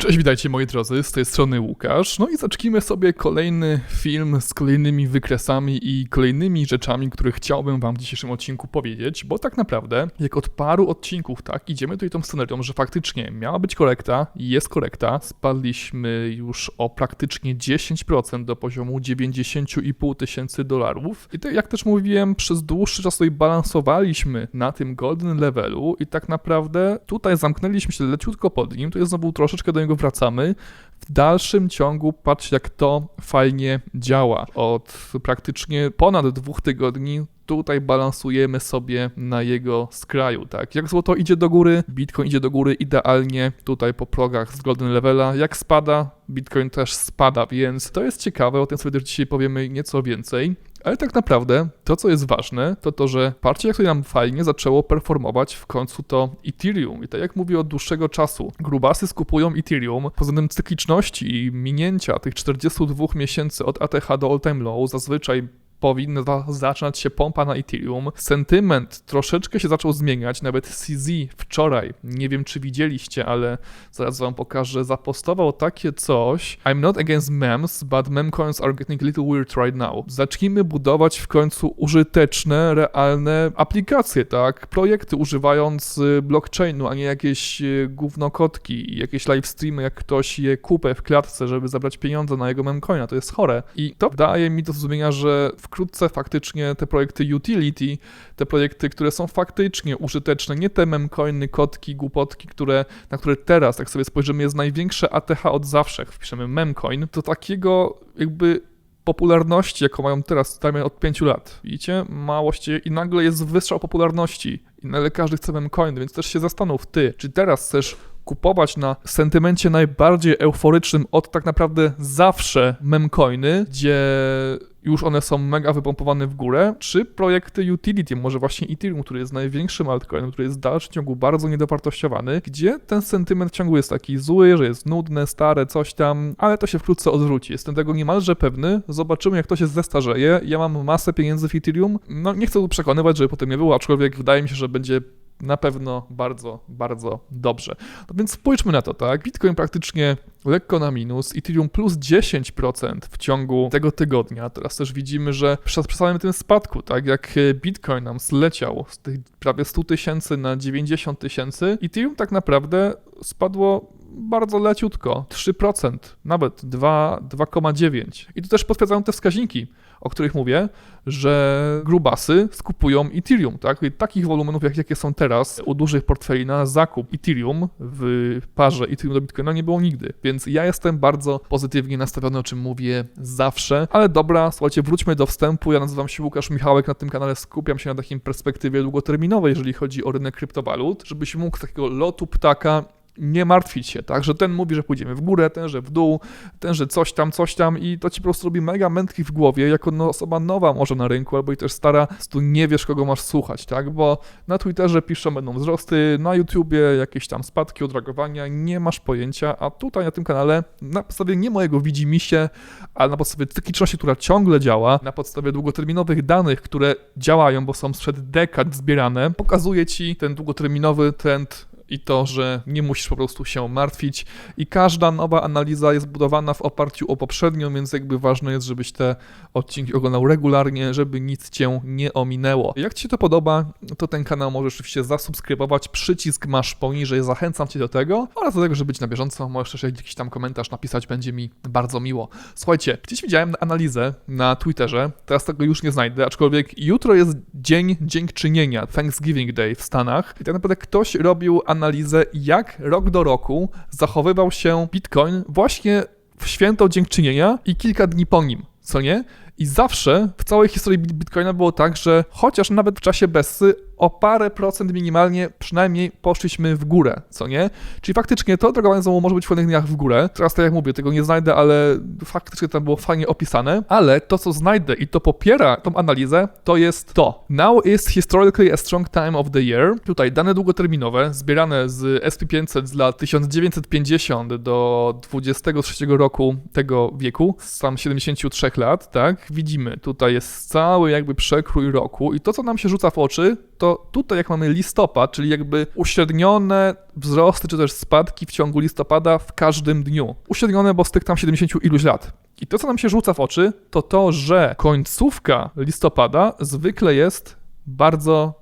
Cześć, witajcie moi drodzy, z tej strony Łukasz. No i zacznijmy sobie kolejny film z kolejnymi wykresami i kolejnymi rzeczami, które chciałbym wam w dzisiejszym odcinku powiedzieć, bo tak naprawdę, jak od paru odcinków, tak, idziemy tutaj tą scenerią, że faktycznie miała być korekta, jest korekta, spadliśmy już o praktycznie 10% do poziomu 90,5 tysięcy dolarów. I to, jak też mówiłem, przez dłuższy czas tutaj balansowaliśmy na tym golden levelu i tak naprawdę tutaj zamknęliśmy się leciutko pod nim, to jest znowu troszeczkę do niego wracamy. W dalszym ciągu patrz jak to fajnie działa. Od praktycznie ponad dwóch tygodni tutaj balansujemy sobie na jego skraju, tak? Jak złoto idzie do góry, Bitcoin idzie do góry idealnie tutaj po progach z golden levela. Jak spada, Bitcoin też spada, więc to jest ciekawe, o tym sobie też dzisiaj powiemy nieco więcej. Ale tak naprawdę to, co jest ważne, to to, że patrzcie, jak to nam fajnie zaczęło performować w końcu to Ethereum. I tak jak mówię od dłuższego czasu, grubasy skupują Ethereum, pod względem cykliczności i minięcia tych 42 miesięcy od ATH do all-time low, zazwyczaj powinna zaczynać się pompa na Ethereum. Sentyment troszeczkę się zaczął zmieniać, nawet CZ wczoraj, nie wiem czy widzieliście, ale zaraz wam pokażę, zapostował takie coś. I'm not against memes, but meme coins are getting a little weird right now. Zacznijmy budować w końcu użyteczne, realne aplikacje, tak? Projekty używając y, blockchainu, a nie jakieś y, gównokotki, jakieś live streamy, jak ktoś je kupę w klatce, żeby zabrać pieniądze na jego memcoina, to jest chore. I to daje mi do zrozumienia, że w wkrótce faktycznie te projekty utility, te projekty, które są faktycznie użyteczne, nie te memcoiny, kotki, głupotki, które, na które teraz, jak sobie spojrzymy, jest największe ATH od zawsze, jak wpiszemy memcoin, to takiego jakby popularności, jaką mają teraz, dajmy od 5 lat. Widzicie? Małość i nagle jest wystrzał popularności i nagle każdy chce memcoiny, więc też się zastanów ty, czy teraz chcesz kupować na sentymencie najbardziej euforycznym od tak naprawdę zawsze memcoiny, gdzie już one są mega wypompowane w górę, czy projekty utility, może właśnie Ethereum, który jest największym altcoinem, który jest w dalszym ciągu bardzo niedowartościowany, gdzie ten sentyment ciągu jest taki zły, że jest nudne, stare, coś tam, ale to się wkrótce odwróci. Jestem tego niemalże pewny. Zobaczymy, jak to się zestarzeje. Ja mam masę pieniędzy w Ethereum. No nie chcę tu przekonywać, żeby potem nie było, aczkolwiek wydaje mi się, że będzie na pewno bardzo, bardzo dobrze. No więc spójrzmy na to, tak? Bitcoin praktycznie lekko na minus, Ethereum plus 10% w ciągu tego tygodnia. Teraz też widzimy, że przy, przy samym tym spadku, tak jak Bitcoin nam zleciał z tych prawie 100 tysięcy na 90 tysięcy, Ethereum tak naprawdę spadło bardzo leciutko, 3%, nawet 2,9. I tu też potwierdzają te wskaźniki o których mówię, że grubasy skupują Ethereum, tak? I takich wolumenów, jak, jakie są teraz u dużych portfeli na zakup Ethereum w parze Ethereum do Bitcoina nie było nigdy. Więc ja jestem bardzo pozytywnie nastawiony, o czym mówię zawsze. Ale dobra, słuchajcie, wróćmy do wstępu. Ja nazywam się Łukasz Michałek, na tym kanale skupiam się na takim perspektywie długoterminowej, jeżeli chodzi o rynek kryptowalut, żebyś mógł takiego lotu ptaka nie martwić się, tak, że ten mówi, że pójdziemy w górę, ten, że w dół, ten, że coś tam, coś tam i to ci po prostu robi mega mętki w głowie, jako no, osoba nowa może na rynku, albo i też stara, tu nie wiesz, kogo masz słuchać, tak, bo na Twitterze piszą będą wzrosty, na YouTubie jakieś tam spadki, odreagowania, nie masz pojęcia, a tutaj na tym kanale na podstawie nie mojego widzimisię, ale na podstawie cykliczności, która ciągle działa, na podstawie długoterminowych danych, które działają, bo są sprzed dekad zbierane, pokazuje ci ten długoterminowy trend i to, że nie musisz po prostu się martwić. I każda nowa analiza jest budowana w oparciu o poprzednią, więc jakby ważne jest, żebyś te odcinki oglądał regularnie, żeby nic cię nie ominęło. Jak ci się to podoba, to ten kanał możesz oczywiście zasubskrybować, przycisk masz poniżej, zachęcam cię do tego. Oraz do tego, żeby być na bieżąco, możesz też jakiś tam komentarz napisać, będzie mi bardzo miło. Słuchajcie, gdzieś widziałem analizę na Twitterze, teraz tego już nie znajdę, aczkolwiek jutro jest dzień dziękczynienia, Thanksgiving Day w Stanach. I tak naprawdę ktoś robił analizę analizę, jak rok do roku zachowywał się Bitcoin właśnie w święto dziękczynienia i kilka dni po nim, co nie? I zawsze w całej historii Bitcoina było tak, że chociaż nawet w czasie Bessy o parę procent minimalnie przynajmniej poszliśmy w górę, co nie? Czyli faktycznie to drogowanie znowu może być w pewnych dniach w górę. Teraz tak jak mówię, tego nie znajdę, ale faktycznie tam było fajnie opisane. Ale to, co znajdę i to popiera tą analizę, to jest to. Now is historically a strong time of the year. Tutaj dane długoterminowe, zbierane z SP500 z lat 1950 do 23 roku tego wieku, sam 73 lat, tak? Widzimy, tutaj jest cały jakby przekrój roku i to, co nam się rzuca w oczy, to to tutaj jak mamy listopad, czyli jakby uśrednione wzrosty czy też spadki w ciągu listopada w każdym dniu. Uśrednione, bo z tych tam 70 iluś lat. I to, co nam się rzuca w oczy, to to, że końcówka listopada zwykle jest bardzo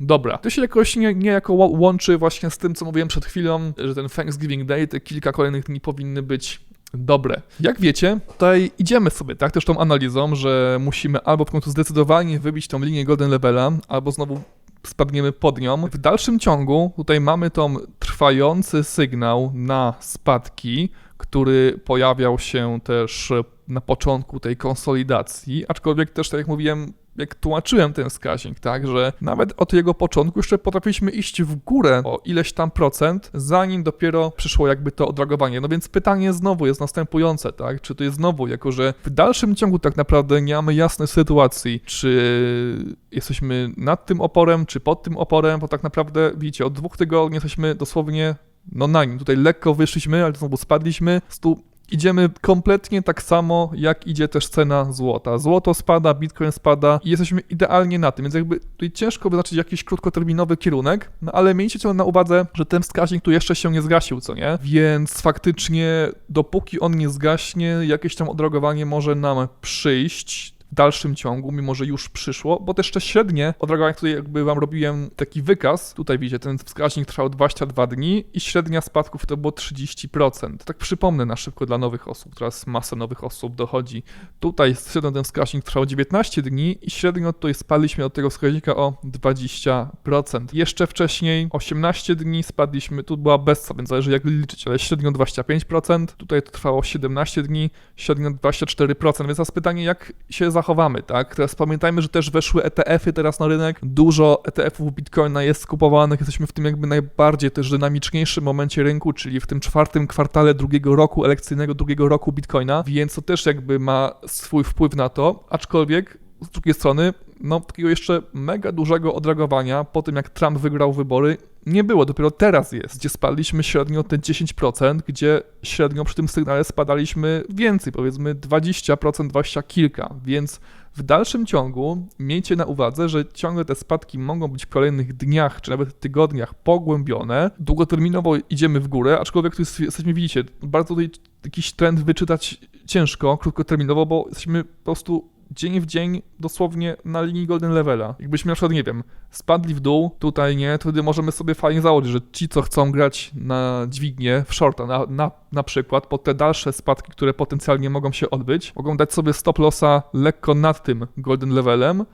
dobra. To się jakoś nie, niejako ło- łączy właśnie z tym, co mówiłem przed chwilą, że ten Thanksgiving Day, te kilka kolejnych dni powinny być dobre. Jak wiecie, tutaj idziemy sobie, tak, też tą analizą, że musimy albo w końcu zdecydowanie wybić tą linię Golden Levela, albo znowu spadniemy pod nią. W dalszym ciągu tutaj mamy tą trwający sygnał na spadki, który pojawiał się też na początku tej konsolidacji, aczkolwiek też, tak jak mówiłem, jak tłumaczyłem ten wskaźnik, tak, że nawet od jego początku jeszcze potrafiliśmy iść w górę o ileś tam procent, zanim dopiero przyszło jakby to odreagowanie. No więc pytanie znowu jest następujące, tak, czy to jest znowu, jako że w dalszym ciągu tak naprawdę nie mamy jasnej sytuacji, czy jesteśmy nad tym oporem, czy pod tym oporem, bo tak naprawdę, widzicie, od dwóch tygodni jesteśmy dosłownie no na nim. Tutaj lekko wyszliśmy, ale znowu spadliśmy. Tu idziemy kompletnie tak samo, jak idzie też cena złota. Złoto spada, bitcoin spada i jesteśmy idealnie na tym, więc jakby tutaj ciężko wyznaczyć jakiś krótkoterminowy kierunek, no ale miejcie na uwadze, że ten wskaźnik tu jeszcze się nie zgasił, co nie? Więc faktycznie dopóki on nie zgaśnie, jakieś tam odreagowanie może nam przyjść, dalszym ciągu, mimo że już przyszło, bo też te średnie odreagowania, tutaj jakby wam robiłem taki wykaz, tutaj widzicie, ten wskaźnik trwał 22 dni i średnia spadków to było 30%. Tak przypomnę na szybko dla nowych osób, teraz masa nowych osób dochodzi. Tutaj średnio ten wskaźnik trwał 19 dni i średnio tutaj spadliśmy od tego wskaźnika o 20%. Jeszcze wcześniej 18 dni spadliśmy, tu była bessa, więc zależy jak liczyć, ale średnio 25%, tutaj to trwało 17 dni, średnio 24%, więc teraz pytanie, jak się zachowamy, tak? Teraz pamiętajmy, że też weszły ETF-y teraz na rynek, dużo ETF-ów Bitcoina jest skupowanych, jesteśmy w tym jakby najbardziej też dynamiczniejszym momencie rynku, czyli w tym czwartym kwartale drugiego roku elekcyjnego, drugiego roku Bitcoina, więc to też jakby ma swój wpływ na to, aczkolwiek z drugiej strony, no takiego jeszcze mega dużego odreagowania po tym, jak Trump wygrał wybory, nie było. Dopiero teraz jest, gdzie spadliśmy średnio te 10%, gdzie średnio przy tym sygnale spadaliśmy więcej, powiedzmy 20%, 20 kilka, więc w dalszym ciągu miejcie na uwadze, że ciągle te spadki mogą być w kolejnych dniach, czy nawet tygodniach pogłębione. Długoterminowo idziemy w górę, aczkolwiek tu jest, jesteśmy, widzicie, bardzo tutaj jakiś trend wyczytać ciężko, krótkoterminowo, bo jesteśmy po prostu dzień w dzień dosłownie na linii golden levela. Jakbyśmy na przykład, nie wiem, spadli w dół, tutaj nie, to wtedy możemy sobie fajnie założyć, że ci, co chcą grać na dźwignię, w shorta na, na, na przykład, pod te dalsze spadki, które potencjalnie mogą się odbyć, mogą dać sobie stop lossa lekko nad tym golden levelem,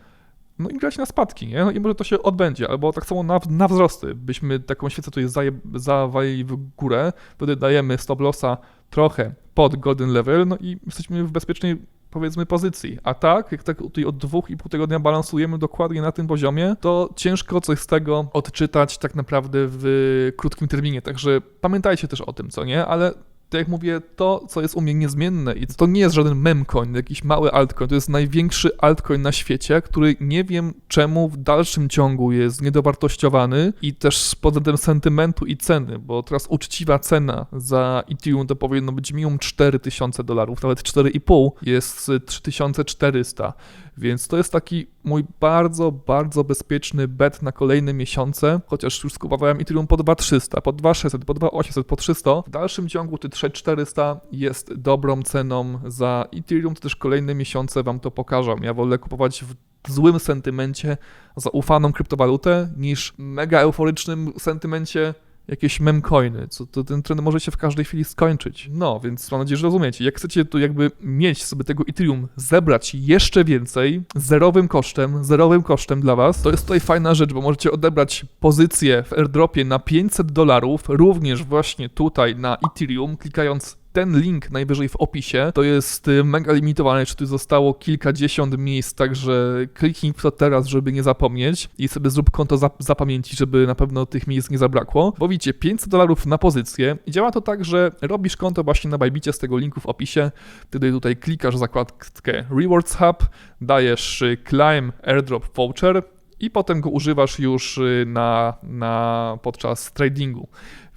no i grać na spadki, nie? No i może to się odbędzie, albo tak samo na, na wzrosty. Byśmy taką świecę tutaj zaje, zawali w górę, wtedy dajemy stop lossa trochę pod golden level, no i jesteśmy w bezpiecznej powiedzmy pozycji. A tak, jak tak tutaj od dwóch i pół tygodnia balansujemy dokładnie na tym poziomie, to ciężko coś z tego odczytać tak naprawdę w krótkim terminie. Także pamiętajcie też o tym, co nie, ale tak jak mówię, to, co jest u mnie niezmienne i to nie jest żaden memcoin, jakiś mały altcoin, to jest największy altcoin na świecie, który nie wiem czemu w dalszym ciągu jest niedowartościowany i też pod względem sentymentu i ceny, bo teraz uczciwa cena za Ethereum to powinno być minimum 4000 dolarów, nawet 4,5 jest 3400, więc to jest taki mój bardzo, bardzo bezpieczny bet na kolejne miesiące, chociaż już skupowałem Ethereum po 2300, po 2600, po 2800, po 300. W dalszym ciągu ty 3400 jest dobrą ceną za Ethereum, to też kolejne miesiące wam to pokażą. Ja wolę kupować w złym sentymencie zaufaną kryptowalutę niż mega euforycznym sentymencie jakieś memcoiny, co to ten trend może się w każdej chwili skończyć. No, więc mam nadzieję, że rozumiecie. Jak chcecie tu jakby mieć sobie tego Ethereum, zebrać jeszcze więcej, zerowym kosztem, zerowym kosztem dla was, to jest tutaj fajna rzecz, bo możecie odebrać pozycję w airdropie na 500 dolarów, również właśnie tutaj na Ethereum, klikając ten link najwyżej w opisie to jest y, mega limitowane, czy tu zostało kilkadziesiąt miejsc, także kliknij w to teraz, żeby nie zapomnieć i sobie zrób konto za, za żeby na pewno tych miejsc nie zabrakło. Bo widzicie, 500 dolarów na pozycję działa to tak, że robisz konto właśnie na Bajbicie z tego linku w opisie, wtedy tutaj klikasz zakładkę Rewards Hub, dajesz y, Climb Airdrop Voucher i potem go używasz już y, na, na podczas tradingu.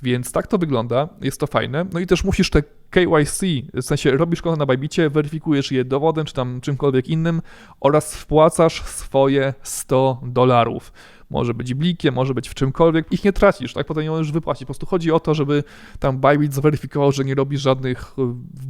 Więc tak to wygląda, jest to fajne. No i też musisz te KYC, w sensie robisz konto na Bajbicie, weryfikujesz je dowodem czy tam czymkolwiek innym oraz wpłacasz swoje 100 dolarów. Może być blikiem, może być w czymkolwiek, ich nie tracisz, tak? Potem ją już wypłacić. Po prostu chodzi o to, żeby tam Bybit zweryfikował, że nie robisz żadnych y,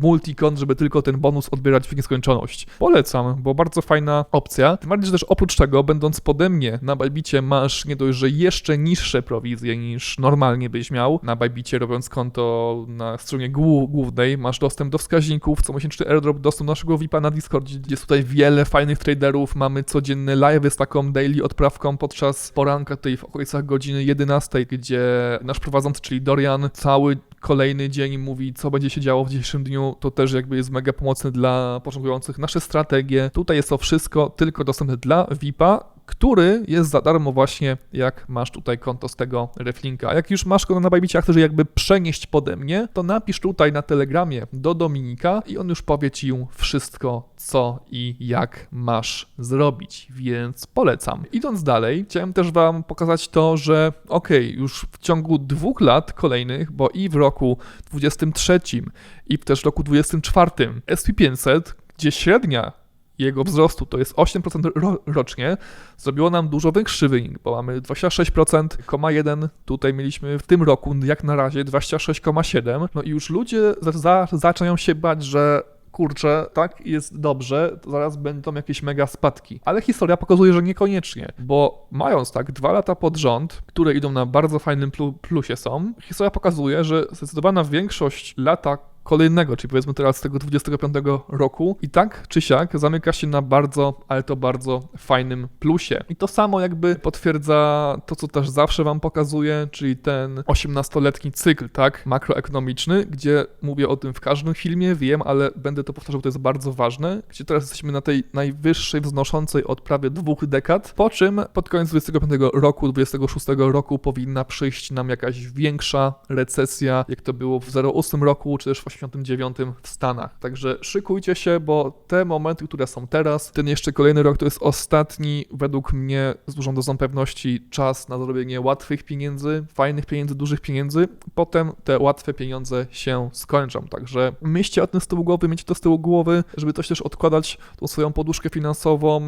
multikont, żeby tylko ten bonus odbierać w nieskończoność. Polecam, bo bardzo fajna opcja. Tym bardziej, że też oprócz tego, będąc pode mnie na Bybicie masz nie dość, że jeszcze niższe prowizje niż normalnie byś miał. Na Bybicie robiąc konto na stronie głównej masz dostęp do wskaźników, co miesięczny airdrop, dostęp do naszego VIPa na Discordzie, jest tutaj wiele fajnych traderów, mamy codzienny live z taką daily odprawką podczas poranka, tutaj w okolicach godziny 11, gdzie nasz prowadzący, czyli Dorian, cały kolejny dzień mówi, co będzie się działo w dzisiejszym dniu, to też jakby jest mega pomocne dla początkujących. Nasze strategie, tutaj jest to wszystko tylko dostępne dla VIPa, który jest za darmo właśnie, jak masz tutaj konto z tego reflinka. A jak już masz konto na Bajbicie, a chcesz jakby przenieść pode mnie, to napisz tutaj na Telegramie do Dominika i on już powie Ci wszystko, co i jak masz zrobić, więc polecam. Idąc dalej, chciałem też Wam pokazać to, że ok, już w ciągu dwóch lat kolejnych, bo i w roku 23 i też w roku 24 SP500, gdzie średnia jego wzrostu. To jest 8% ro rocznie, zrobiło nam dużo większy wynik, bo mamy 26,1, tutaj mieliśmy w tym roku jak na razie 26,7, no i już ludzie za zaczynają się bać, że kurczę, tak, jest dobrze, to zaraz będą jakieś mega spadki. Ale historia pokazuje, że niekoniecznie, bo mając tak dwa lata pod rząd, które idą na bardzo fajnym plusie są, historia pokazuje, że zdecydowana większość lata kolejnego, czyli powiedzmy teraz tego 25 roku i tak czy siak zamyka się na bardzo, ale to bardzo fajnym plusie. I to samo jakby potwierdza to, co też zawsze wam pokazuję, czyli ten 18-letni cykl, tak, makroekonomiczny, gdzie mówię o tym w każdym filmie, wiem, ale będę to powtarzał, to jest bardzo ważne, gdzie teraz jesteśmy na tej najwyższej, wznoszącej od prawie dwóch dekad, po czym pod koniec 25 roku, 26 roku powinna przyjść nam jakaś większa recesja, jak to było w 08 roku, czy też w 89 w Stanach. Także szykujcie się, bo te momenty, które są teraz, ten jeszcze kolejny rok to jest ostatni, według mnie, z dużą dozą pewności, czas na zrobienie łatwych pieniędzy, fajnych pieniędzy, dużych pieniędzy. Potem te łatwe pieniądze się skończą. Także myślcie o tym z tyłu głowy, miejcie to z tyłu głowy, żeby coś też odkładać, tą swoją poduszkę finansową,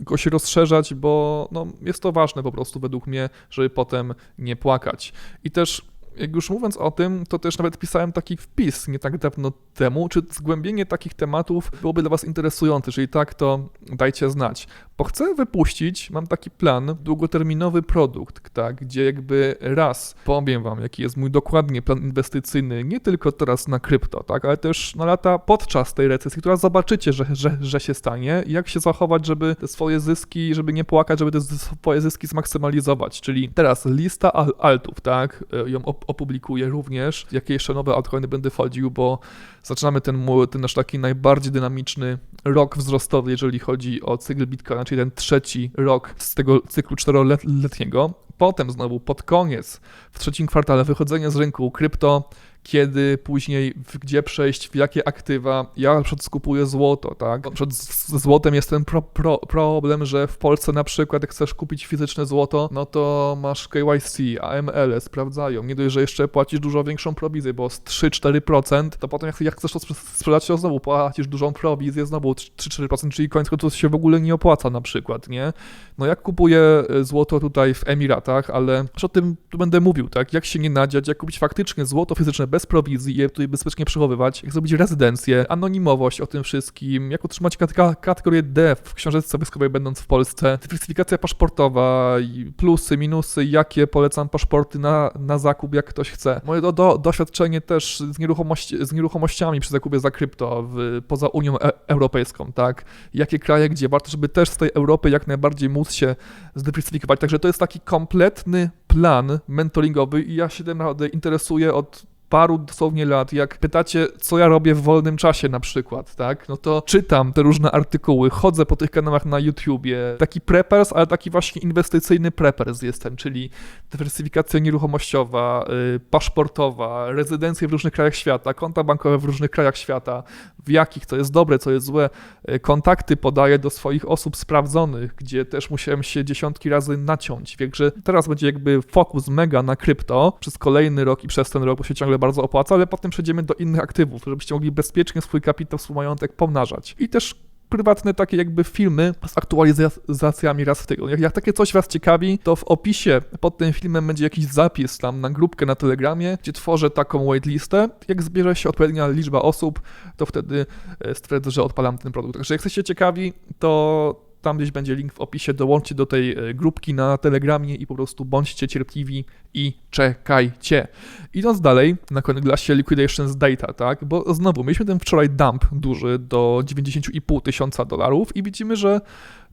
go rozszerzać, bo no, jest to ważne po prostu według mnie, żeby potem nie płakać. I też jak już mówiąc o tym, to też nawet pisałem taki wpis nie tak dawno temu, czy zgłębienie takich tematów byłoby dla Was interesujące. Jeżeli tak, to dajcie znać. Bo chcę wypuścić, mam taki plan, długoterminowy produkt, tak, gdzie jakby raz powiem Wam, jaki jest mój dokładnie plan inwestycyjny, nie tylko teraz na krypto, tak, ale też na lata podczas tej recesji, która zobaczycie, że, że, że się stanie, jak się zachować, żeby te swoje zyski, żeby nie płakać, żeby te swoje zyski zmaksymalizować. Czyli teraz lista altów, tak, ją opublikuję również, jakie jeszcze nowe altcoiny będę wchodził, bo zaczynamy ten, ten nasz taki najbardziej dynamiczny rok wzrostowy, jeżeli chodzi o cykl Bitcoina, czyli ten trzeci rok z tego cyklu czteroletniego. Potem znowu pod koniec, w trzecim kwartale wychodzenia z rynku krypto, kiedy później, gdzie przejść, w jakie aktywa. Ja na przykład skupuję złoto, tak? Z złotem jest ten pro, pro, problem, że w Polsce na przykład jak chcesz kupić fizyczne złoto, no to masz KYC, AML, sprawdzają. Nie dość, że jeszcze płacisz dużo większą prowizję, bo z 3-4%, to potem jak, jak chcesz to sprzedać, to znowu płacisz dużą prowizję, znowu 3-4%, czyli koniec to się w ogóle nie opłaca na przykład, nie? No jak kupuję e, złoto tutaj w Emiratach, ale o tym będę mówił, tak? Jak się nie nadziać, jak kupić faktycznie złoto fizyczne bez prowizji, je tutaj bezpiecznie przechowywać, jak zrobić rezydencję, anonimowość o tym wszystkim, jak utrzymać kategorię D w książeczce wojskowej będąc w Polsce, dywersyfikacja paszportowa, plusy, minusy, jakie polecam paszporty na, na zakup, jak ktoś chce. Moje do, do, doświadczenie też z, nieruchomości, z nieruchomościami przy zakupie za krypto w, poza Unią e Europejską, tak? Jakie kraje, gdzie warto, żeby też z tej Europy jak najbardziej móc się zdywersyfikować. Także to jest taki kompletny plan mentoringowy i ja się tym naprawdę interesuję od paru dosłownie lat, jak pytacie, co ja robię w wolnym czasie na przykład, tak, no to czytam te różne artykuły, chodzę po tych kanałach na YouTubie, taki preppers, ale taki właśnie inwestycyjny preppers jestem, czyli dywersyfikacja nieruchomościowa, yy, paszportowa, rezydencje w różnych krajach świata, konta bankowe w różnych krajach świata, w jakich, co jest dobre, co jest złe, yy, kontakty podaję do swoich osób sprawdzonych, gdzie też musiałem się dziesiątki razy naciąć, także teraz będzie jakby fokus mega na krypto przez kolejny rok i przez ten rok, bo się ciągle bardzo opłaca, ale potem przejdziemy do innych aktywów, żebyście mogli bezpiecznie swój kapitał, swój majątek pomnażać. I też prywatne takie jakby filmy z aktualizacjami raz w tygodniu. Jak, jak takie coś was ciekawi, to w opisie pod tym filmem będzie jakiś zapis tam na grupkę na Telegramie, gdzie tworzę taką waitlistę. Jak zbierze się odpowiednia liczba osób, to wtedy e, stwierdzę, że odpalam ten produkt. Także jak jesteście ciekawi, to tam gdzieś będzie link w opisie, dołączcie do tej e, grupki na Telegramie i po prostu bądźcie cierpliwi i czekajcie. Idąc dalej, na Glasie Liquidations Data, tak, bo znowu mieliśmy ten wczoraj dump duży do 90,5 tysiąca dolarów i widzimy, że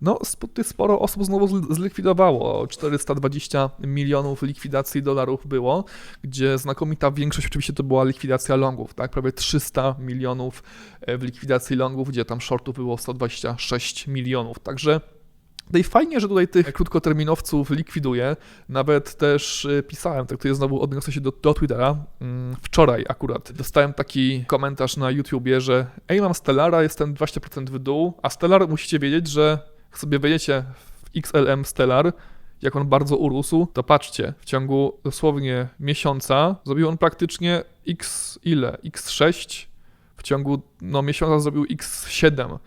no, sporo osób znowu zlikwidowało. 420 milionów likwidacji dolarów było, gdzie znakomita większość oczywiście to była likwidacja longów, tak? Prawie 300 milionów e, w likwidacji longów, gdzie tam shortów było 126 milionów. Także no i fajnie, że tutaj tych krótkoterminowców likwiduje. Nawet też e, pisałem, tak tutaj znowu odniosę się do, do Twittera. Mm, wczoraj akurat dostałem taki komentarz na YouTubie, że ej, mam Stellara, jestem 20% w dół, a Stellar musicie wiedzieć, że jak sobie wejdziecie w XLM Stellar, jak on bardzo urósł, to patrzcie, w ciągu dosłownie miesiąca zrobił on praktycznie x ile? x6, w ciągu no, miesiąca zrobił x7.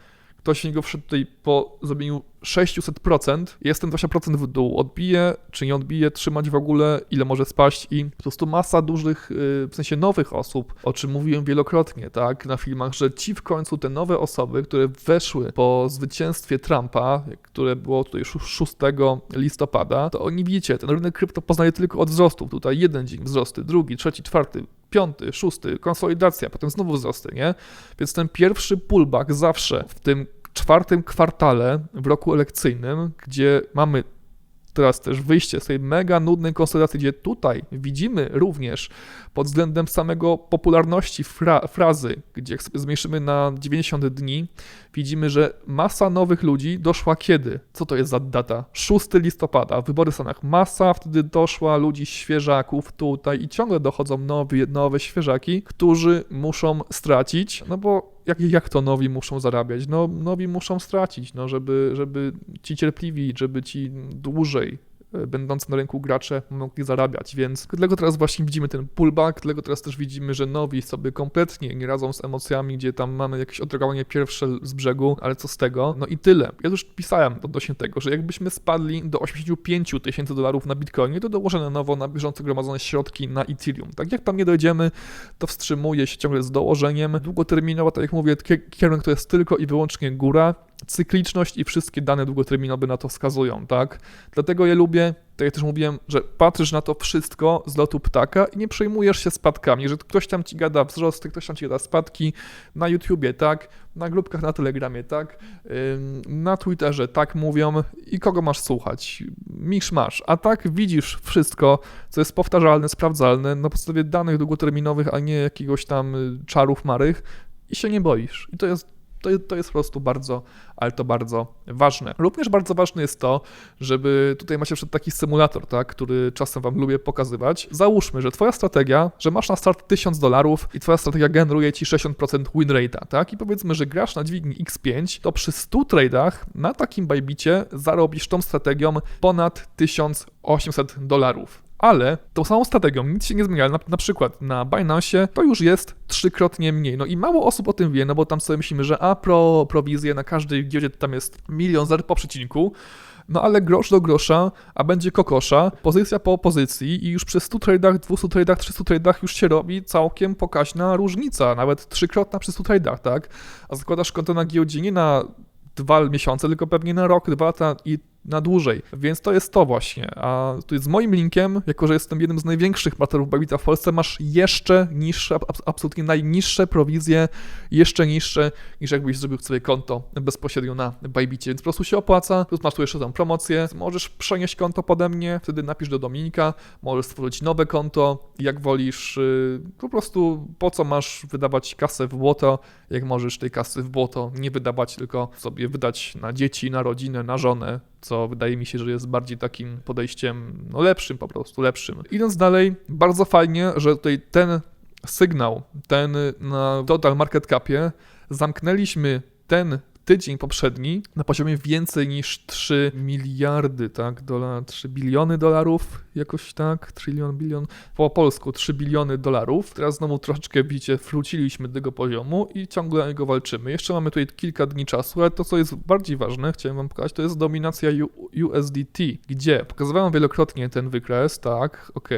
Ktoś w niego wszedł tutaj po zrobieniu 600%, jestem 20% w dół, odbije czy nie odbije, trzymać w ogóle, ile może spaść i po prostu masa dużych, y, w sensie nowych osób, o czym mówiłem wielokrotnie, tak, na filmach, że ci w końcu, te nowe osoby, które weszły po zwycięstwie Trumpa, które było tutaj 6 listopada, to oni widzicie, ten rynek krypto poznaje tylko od wzrostów, tutaj jeden dzień wzrosty, drugi, trzeci, czwarty, piąty, szósty, konsolidacja, potem znowu wzrosty, nie? Więc ten pierwszy pullback zawsze w tym czwartym kwartale w roku elekcyjnym, gdzie mamy teraz też wyjście z tej mega nudnej konsolidacji, gdzie tutaj widzimy również pod względem samego popularności fra frazy, gdzie zmniejszymy na 90 dni, widzimy, że masa nowych ludzi doszła kiedy? Co to jest za data? 6 listopada, wybory w Stanach. Masa wtedy doszła ludzi świeżaków tutaj i ciągle dochodzą nowi, nowe świeżaki, którzy muszą stracić, no bo jak, jak to nowi muszą zarabiać? No, nowi muszą stracić, no, żeby, żeby ci cierpliwi, żeby ci dłużej będący na rynku gracze mogli zarabiać, więc dlatego teraz właśnie widzimy ten pullback, dlatego teraz też widzimy, że nowi sobie kompletnie nie radzą z emocjami, gdzie tam mamy jakieś odreagowanie pierwsze z brzegu, ale co z tego? No i tyle. Ja już pisałem odnośnie tego, że jakbyśmy spadli do 85 tysięcy dolarów na Bitcoinie, to dołożę na nowo na bieżąco gromadzone środki na Ethereum. Tak jak tam nie dojdziemy, to wstrzymuje się ciągle z dołożeniem. Długoterminowo, tak jak mówię, kierunek to jest tylko i wyłącznie góra, cykliczność i wszystkie dane długoterminowe na to wskazują, tak? Dlatego ja lubię, tak jak też mówiłem, że patrzysz na to wszystko z lotu ptaka i nie przejmujesz się spadkami, że ktoś tam ci gada wzrosty, ktoś tam ci gada spadki na YouTubie, tak? Na grupkach na Telegramie, tak? Na Twitterze, tak mówią i kogo masz słuchać? Misz masz. A tak widzisz wszystko, co jest powtarzalne, sprawdzalne na podstawie danych długoterminowych, a nie jakiegoś tam czarów marych i się nie boisz. I to jest to, to jest po prostu bardzo, ale to bardzo ważne. Również bardzo ważne jest to, żeby tutaj macie przed taki symulator, tak, który czasem wam lubię pokazywać. Załóżmy, że twoja strategia, że masz na start 1000 dolarów i twoja strategia generuje ci 60% win rate'a, tak? I powiedzmy, że grasz na dźwigni X5, to przy 100 trade'ach na takim bajbicie zarobisz tą strategią ponad 1800 dolarów ale tą samą strategią nic się nie zmienia. Na, na przykład na Binance to już jest trzykrotnie mniej. No i mało osób o tym wie, no bo tam sobie myślimy, że a pro prowizje na każdej giełdzie tam jest milion zer po przecinku. No ale grosz do grosza, a będzie kokosza, pozycja po pozycji i już przy 100 tradach, 200 tradach, 300 tradach już się robi całkiem pokaźna różnica, nawet trzykrotna przy 100 tradach, tak? A zakładasz konto na giełdzie nie na dwa miesiące, tylko pewnie na rok, dwa lata i na dłużej. Więc to jest to właśnie. A tu z moim linkiem, jako że jestem jednym z największych partnerów Bybita w Polsce, masz jeszcze niższe, absolutnie najniższe prowizje, jeszcze niższe niż jakbyś zrobił sobie konto bezpośrednio na Bybicie. Więc po prostu się opłaca. Plus masz tu jeszcze tam promocję. Możesz przenieść konto pode mnie, wtedy napisz do Dominika, możesz stworzyć nowe konto, jak wolisz. Y, po prostu po co masz wydawać kasę w błoto, jak możesz tej kasy w błoto nie wydawać, tylko sobie wydać na dzieci, na rodzinę, na żonę, co wydaje mi się, że jest bardziej takim podejściem no lepszym, po prostu lepszym. Idąc dalej, bardzo fajnie, że tutaj ten sygnał, ten na Total Market Capie, zamknęliśmy ten tydzień poprzedni na poziomie więcej niż 3 miliardy, tak, dolar, 3 biliony dolarów, jakoś tak, trylion, bilion, po polsku 3 biliony dolarów. Teraz znowu troszeczkę, widzicie, wróciliśmy do tego poziomu i ciągle na niego walczymy. Jeszcze mamy tutaj kilka dni czasu, ale to, co jest bardziej ważne, chciałem wam pokazać, to jest dominacja USDT, gdzie pokazywałem wielokrotnie ten wykres, tak, ok,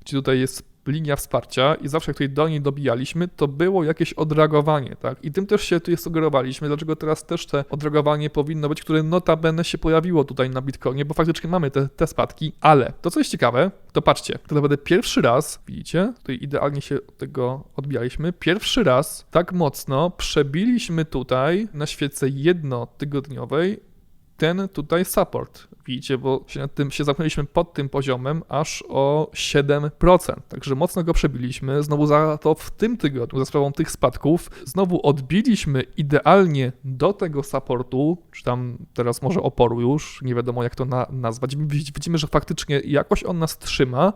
gdzie tutaj jest linia wsparcia i zawsze tutaj do niej dobijaliśmy, to było jakieś odreagowanie, tak? I tym też się tutaj sugerowaliśmy, dlaczego teraz też te odreagowanie powinno być, które notabene się pojawiło tutaj na Bitcoinie, bo faktycznie mamy te, te spadki, ale to co jest ciekawe, to patrzcie, to naprawdę pierwszy raz, widzicie, tutaj idealnie się tego odbijaliśmy, pierwszy raz tak mocno przebiliśmy tutaj na świece jednotygodniowej ten tutaj support. Widzicie, bo się nad tym się zamknęliśmy pod tym poziomem aż o 7%. Także mocno go przebiliśmy. Znowu za to w tym tygodniu, za sprawą tych spadków, znowu odbiliśmy idealnie do tego supportu, czy tam teraz może oporu już, nie wiadomo jak to na, nazwać. Widzimy, że faktycznie jakoś on nas trzyma.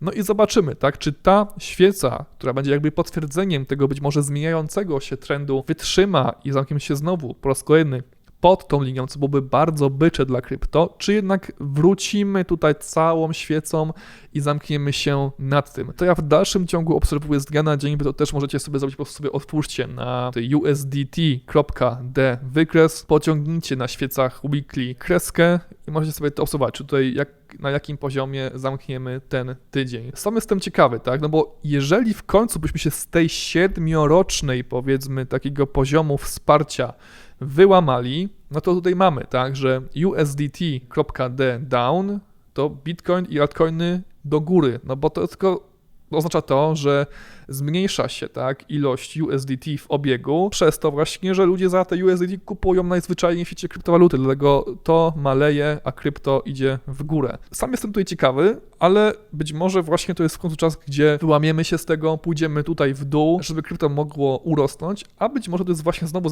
No i zobaczymy, tak, czy ta świeca, która będzie jakby potwierdzeniem tego być może zmieniającego się trendu, wytrzyma i zamkniemy się znowu po raz kolejny pod tą linią, co byłoby bardzo bycze dla krypto, czy jednak wrócimy tutaj całą świecą i zamkniemy się nad tym. To ja w dalszym ciągu obserwuję z dnia na dzień, wy to też możecie sobie zrobić, po prostu sobie otwórzcie na usdt.d wykres, pociągnijcie na świecach weekly kreskę i możecie sobie to obserwować, czy tutaj jak, na jakim poziomie zamkniemy ten tydzień. Sam jestem ciekawy, tak, no bo jeżeli w końcu byśmy się z tej siedmiorocznej, powiedzmy, takiego poziomu wsparcia wyłamali, no to tutaj mamy, tak, że USDT.d down to Bitcoin i altcoiny do góry, no bo to tylko oznacza to, że zmniejsza się tak ilość USDT w obiegu, przez to właśnie, że ludzie za te USDT kupują najzwyczajniej w świecie kryptowaluty, dlatego to maleje, a krypto idzie w górę. Sam jestem tutaj ciekawy, ale być może właśnie to jest w końcu czas, gdzie wyłamiemy się z tego, pójdziemy tutaj w dół, żeby krypto mogło urosnąć, a być może to jest właśnie znowu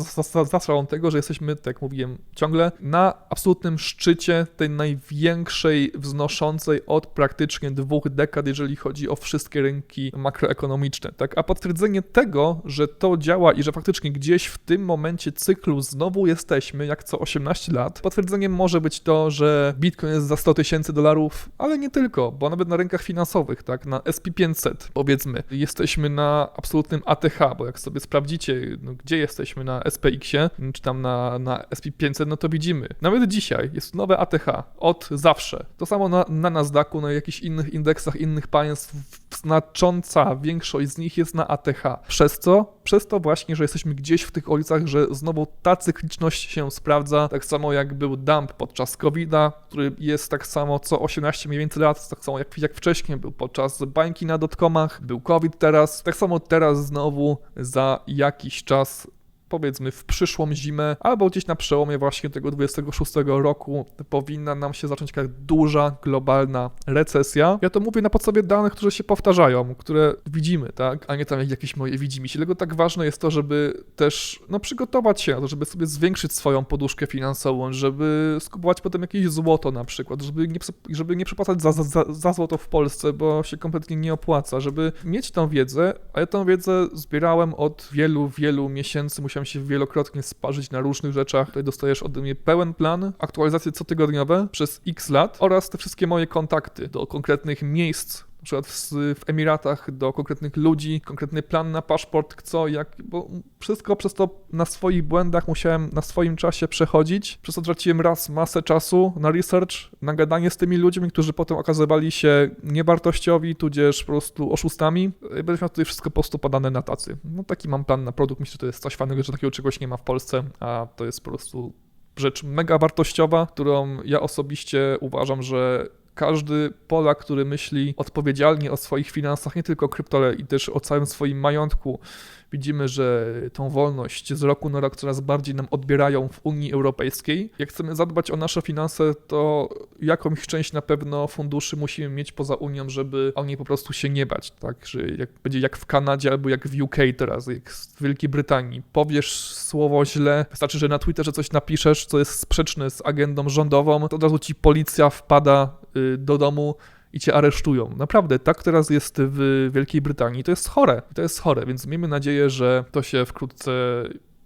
zasławą tego, że jesteśmy, tak jak mówiłem ciągle, na absolutnym szczycie tej największej, wznoszącej od praktycznie dwóch dekad, jeżeli chodzi o wszystkie rynki makroekonomiczne tak? A potwierdzenie tego, że to działa i że faktycznie gdzieś w tym momencie cyklu znowu jesteśmy, jak co 18 lat, potwierdzeniem może być to, że Bitcoin jest za 100 tysięcy dolarów, ale nie tylko, bo nawet na rynkach finansowych, tak? Na SP500 powiedzmy, jesteśmy na absolutnym ATH, bo jak sobie sprawdzicie, no, gdzie jesteśmy na SPX-ie, czy tam na, na SP500, no to widzimy. Nawet dzisiaj jest nowe ATH, od zawsze. To samo na, na Nasdaqu, na jakichś innych indeksach innych państw, znacząca większość z nich jest na ATH. Przez co? Przez to właśnie, że jesteśmy gdzieś w tych ulicach, że znowu ta cykliczność się sprawdza, tak samo jak był dump podczas COVID-a, który jest tak samo co 18 mniej więcej lat, tak samo jak, jak wcześniej był podczas bańki na dotkomach, był COVID teraz, tak samo teraz znowu za jakiś czas powiedzmy w przyszłą zimę, albo gdzieś na przełomie właśnie tego 26 roku powinna nam się zacząć jakaś duża, globalna recesja. Ja to mówię na podstawie danych, które się powtarzają, które widzimy, tak, a nie tam jak jakieś moje widzimy. Dlatego tak ważne jest to, żeby też no, przygotować się na to, żeby sobie zwiększyć swoją poduszkę finansową, żeby skupować potem jakieś złoto na przykład, żeby nie, żeby nie przepłacać za, za, za złoto w Polsce, bo się kompletnie nie opłaca, żeby mieć tą wiedzę, a ja tą wiedzę zbierałem od wielu, wielu miesięcy, musiałem się wielokrotnie sparzyć na różnych rzeczach. Tutaj dostajesz ode mnie pełen plan, aktualizacje cotygodniowe przez x lat oraz te wszystkie moje kontakty do konkretnych miejsc, przykład w, w, Emiratach do konkretnych ludzi, konkretny plan na paszport, co, jak, bo wszystko przez to na swoich błędach musiałem na swoim czasie przechodzić, przez to traciłem raz masę czasu na research, na gadanie z tymi ludźmi, którzy potem okazywali się niewartościowi, tudzież po prostu oszustami. Będę miał tutaj wszystko po prostu podane na tacy. No taki mam plan na produkt, myślę, że to jest coś fajnego, że takiego czegoś nie ma w Polsce, a to jest po prostu rzecz mega wartościowa, którą ja osobiście uważam, że każdy Polak, który myśli odpowiedzialnie o swoich finansach, nie tylko krypto, ale i też o całym swoim majątku, widzimy, że tą wolność z roku na rok coraz bardziej nam odbierają w Unii Europejskiej. Jak chcemy zadbać o nasze finanse, to jakąś część na pewno funduszy musimy mieć poza Unią, żeby o niej po prostu się nie bać, tak? Że jak będzie jak w Kanadzie albo jak w UK teraz, jak w Wielkiej Brytanii, powiesz słowo źle, wystarczy, że na Twitterze coś napiszesz, co jest sprzeczne z agendą rządową, to od razu ci policja wpada y, do domu i cię aresztują. Naprawdę, tak teraz jest w Wielkiej Brytanii. To jest chore. To jest chore, więc miejmy nadzieję, że to się wkrótce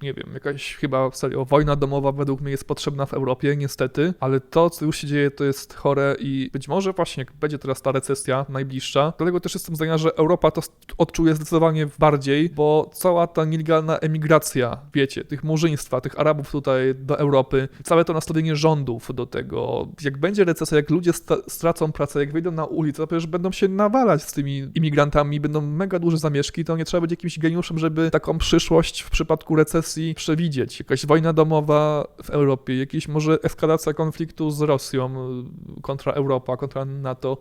nie wiem, jakaś chyba serio wojna domowa według mnie jest potrzebna w Europie, niestety, ale to, co już się dzieje, to jest chore i być może właśnie jak będzie teraz ta recesja najbliższa, dlatego też jestem zdania, że Europa to odczuje zdecydowanie bardziej, bo cała ta nielegalna emigracja, wiecie, tych murzyństwa, tych Arabów tutaj do Europy, całe to nastawienie rządów do tego, jak będzie recesja, jak ludzie stracą pracę, jak wyjdą na ulicę, to przecież będą się nawalać z tymi imigrantami, będą mega duże zamieszki, to nie trzeba być jakimś geniuszem, żeby taką przyszłość w przypadku recesji przewidzieć. Jakaś wojna domowa w Europie, jakaś może eskalacja konfliktu z Rosją y, kontra Europa, kontra NATO.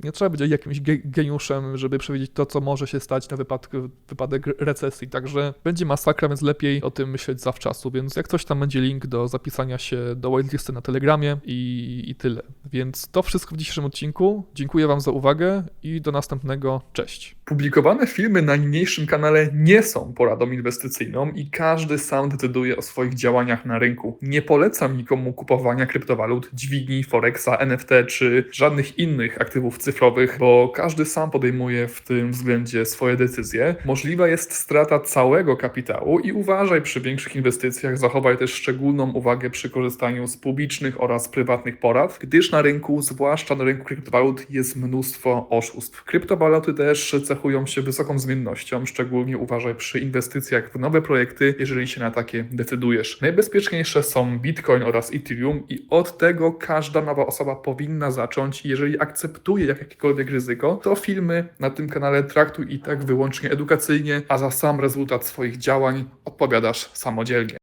Nie trzeba być jakimś ge- geniuszem, żeby przewidzieć to, co może się stać na wypadek, wypadek recesji. Także będzie masakra, więc lepiej o tym myśleć zawczasu. Więc jak coś tam będzie link do zapisania się do whitelisty na Telegramie i, i tyle. Więc to wszystko w dzisiejszym odcinku. Dziękuję Wam za uwagę i do następnego. Cześć. Publikowane filmy na niniejszym kanale nie są poradą inwestycyjną i każdy sam decyduje o swoich działaniach na rynku. Nie polecam nikomu kupowania kryptowalut, dźwigni, forexa, NFT czy żadnych innych aktywów cyfrowych, bo każdy sam podejmuje w tym względzie swoje decyzje. Możliwa jest strata całego kapitału i uważaj przy większych inwestycjach, zachowaj też szczególną uwagę przy korzystaniu z publicznych oraz prywatnych porad, gdyż na rynku, zwłaszcza na rynku kryptowalut, jest mnóstwo oszustw. Kryptowaluty też cechują się wysoką zmiennością, szczególnie uważaj przy inwestycjach w nowe projekty, jeżeli się na takie decydujesz. Najbezpieczniejsze są Bitcoin oraz Ethereum i od tego każda nowa osoba powinna zacząć. Jeżeli akceptuje jakiekolwiek ryzyko, to filmy na tym kanale traktuj i tak wyłącznie edukacyjnie, a za sam rezultat swoich działań odpowiadasz samodzielnie.